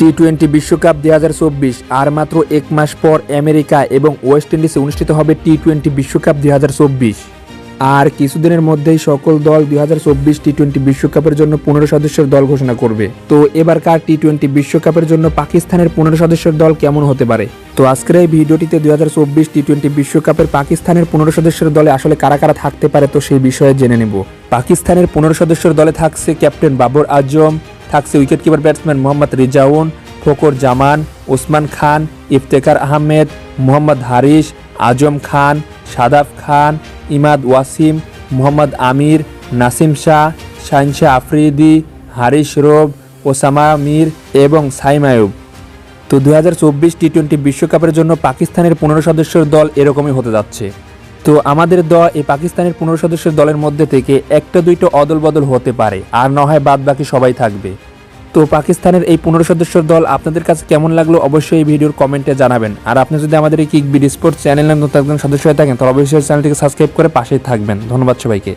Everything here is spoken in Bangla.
টি টোয়েন্টি বিশ্বকাপ দুই হাজার চব্বিশ, আর মাত্র এক মাস পর আমেরিকা এবং ওয়েস্ট ইন্ডিজে অনুষ্ঠিত হবে টি টোয়েন্টি বিশ্বকাপ দুই হাজার চব্বিশ। আর কিছুদিনের মধ্যেই সকল দল দুই হাজার চব্বিশ টি টোয়েন্টি বিশ্বকাপের জন্য পনেরো সদস্যের দল ঘোষণা করবে। তো এবারকার টি টোয়েন্টি বিশ্বকাপের জন্য পাকিস্তানের পনেরো সদস্যের দল কেমন হতে পারে? তো আজকের এই ভিডিওটিতে দুই হাজার চব্বিশ টি টোয়েন্টি বিশ্বকাপের পাকিস্তানের পনেরো সদস্যের দলে আসলে কারা কারা থাকতে পারে তো সেই বিষয়ে জেনে নেব। পাকিস্তানের পনেরো সদস্যের দলে থাকছে ক্যাপ্টেন বাবর আজম থাকছে wicket keeper batsman Mohammad Rizwan Fakhar Zaman, Usman Khan Iftikhar Ahmed, Mohammad Haris Azam Khan, Shadab Khan, Imad Wasim, Mohammad Amir, Naseem Shah, Shaheen Shah Afridi Haris Rauf, Usama Mir এবং সাইম আয়ুব। তো দু হাজার চব্বিশ টি টোয়েন্টি বিশ্বকাপের জন্য পাকিস্তানের পনেরো সদস্যের দল এরকমই হতে যাচ্ছে। তো আমাদের দল এই পাকিস্তানের পনেরো সদস্যের দলের মধ্যে থেকে একটা দুইটা অদল বদল হতে পারে, আর না হয় বাদ বাকি সবাই থাকবে। তো পাকিস্তানের এই পনেরো সদস্যের দল আপনাদের কাছে কেমন লাগল অবশ্যই এই ভিডিওর কমেন্টে জানাবেন। আর আপনি যদি আমাদের এই কিক বিডি স্পোর্টস চ্যানেলের নতুন একজন সদস্য হয়ে থাকেন, তাহলে অবশ্যই চ্যানেলটিকে সাবস্ক্রাইব করে পাশেই থাকবেন। ধন্যবাদ সবাইকে।